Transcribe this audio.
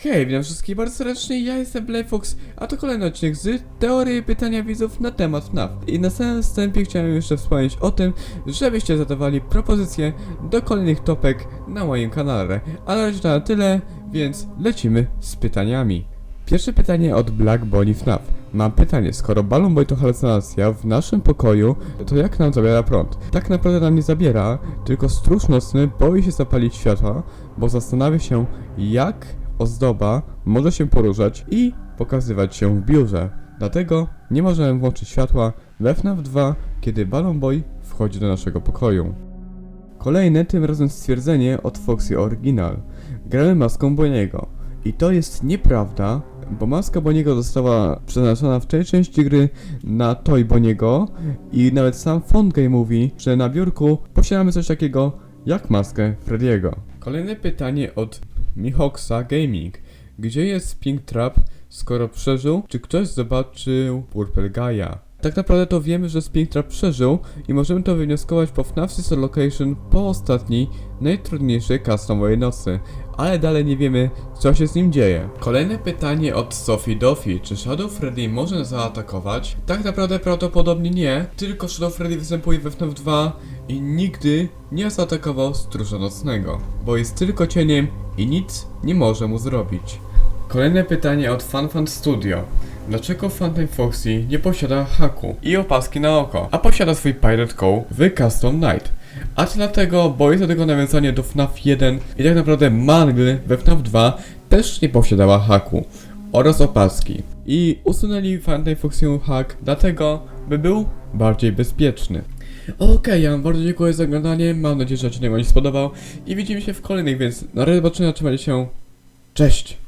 Hej, witam wszystkich bardzo serdecznie, ja jestem Playfox, a to kolejny odcinek z teorii pytania widzów na temat FNAF. I na samym wstępie chciałem jeszcze wspomnieć o tym, żebyście zadawali propozycje do kolejnych topek na moim kanale. A na to na tyle, więc lecimy z pytaniami. Pierwsze pytanie od Black Bonnie FNAF. Mam pytanie, skoro Balloon Boy to halucynacja w naszym pokoju, to jak nam zabiera prąd? Tak naprawdę nam nie zabiera, tylko stróż nocny boi się zapalić światła, bo zastanawia się, jak ozdoba może się poruszać i pokazywać się w biurze. Dlatego nie możemy włączyć światła we FNAF 2, kiedy Balloon Boy wchodzi do naszego pokoju. Kolejne, tym razem stwierdzenie od Foxy Original. Gramy maską Boniego. I to jest nieprawda, bo maska Boniego została przeznaczona w tej części gry na Toy Boniego i nawet sam Fondgame mówi, że na biurku posiadamy coś takiego jak maskę Frediego. Kolejne pytanie od Mihoxa Gaming. Gdzie jest Pink Trap, skoro przeżył? Czy ktoś zobaczył Purple Gaia? Tak naprawdę to wiemy, że Spring Trap przeżył i możemy to wywnioskować po FNAF Sister Location po ostatniej, najtrudniejszej customowej nocy, ale dalej nie wiemy, co się z nim dzieje. Kolejne pytanie od Sophie Doffy. Czy Shadow Freddy może nas zaatakować? Tak naprawdę prawdopodobnie nie, tylko Shadow Freddy występuje we FNAF 2 i nigdy nie zaatakował stróża nocnego, bo jest tylko cieniem i nic nie może mu zrobić. Kolejne pytanie od FanFan Studio. Dlaczego Funtime Foxy nie posiada haku i opaski na oko, a posiada swój Pirate Call w Custom Night? A to dlatego, bo jest to tylko nawiązanie do FNAF 1 i tak naprawdę Mangle we FNAF 2 też nie posiadała haku oraz opaski. I usunęli Funtime Foxy hack dlatego, by był bardziej bezpieczny. Okej, ja wam bardzo dziękuję za oglądanie, mam nadzieję, że odcinek wam się spodobał i widzimy się w kolejnych, więc na razie zobaczenia, trzymajcie się, cześć!